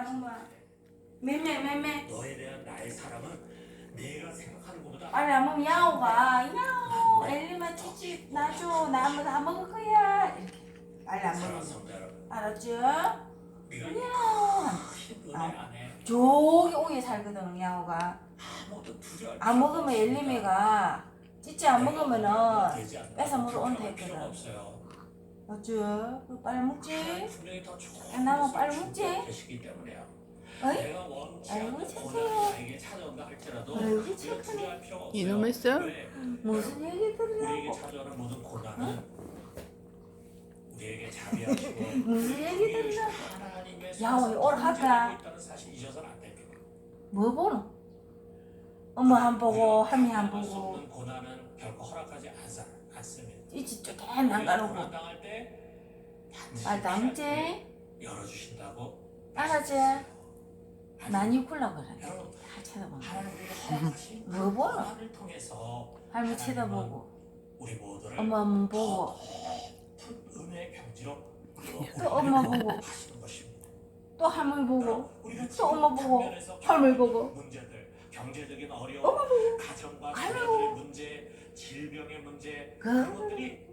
안 먹어. 맴매 맴매. 너에 대한 나의 사랑은 내가 생각하는 것보다 안 먹으면 야오가 야오 엘리마 치치 나줘 나 한번 다 먹을 거야 이렇게 빨리 안 사랑하는 먹으면 성도 여러분 알았죠? 네가 야오 큰 은혜 안에 저기 오에 살거든 야오가 아무것도 두려워할 안 필요가 먹으면 없습니다. 엘리미가 찌찌 안 먹으면은 뺏어 먹을 필요가 온다 필요가 했거든. 없어요. 어쭈 그거 빨리 먹지 야, 나만 빨리 준비하고 먹지? 계시기 때문에요. 어이? 내가 원치 아이고, 않는 착해. 고난이 나에게 찾아온다 할지라도 아이고, 우리가 착하네. 두려워할 필요가 없어요. 이놈의 썰? 왜? 무슨 얘기 우리에게 들으려고 찾아오는 모든 고난은 우리에게 자비하시고 무슨 얘기 들으려고 하나님의 야? 있다는 사실 잊어서는 안 됩니다. 뭐 보노? 엄마 한 보고 할미 수 보고 없는 고난은 결코 허락하지 않사- 않습니다. 찌찌 쪼 고난 당할 때 반드시 아 남제? 열어주신다고? 난이 쿨라 그래 여러분 다그 뭐 보노? 고난을 통해서 할미 쳐다보고. 엄마 한번 보고. 또 엄마 보고. 또 할머니 보고. 또 엄마 보고. 할머니 보고. 경제적인 어려움, 가정과 할머니 자녀들의 문제, 질병의 문제 그 그런 것들이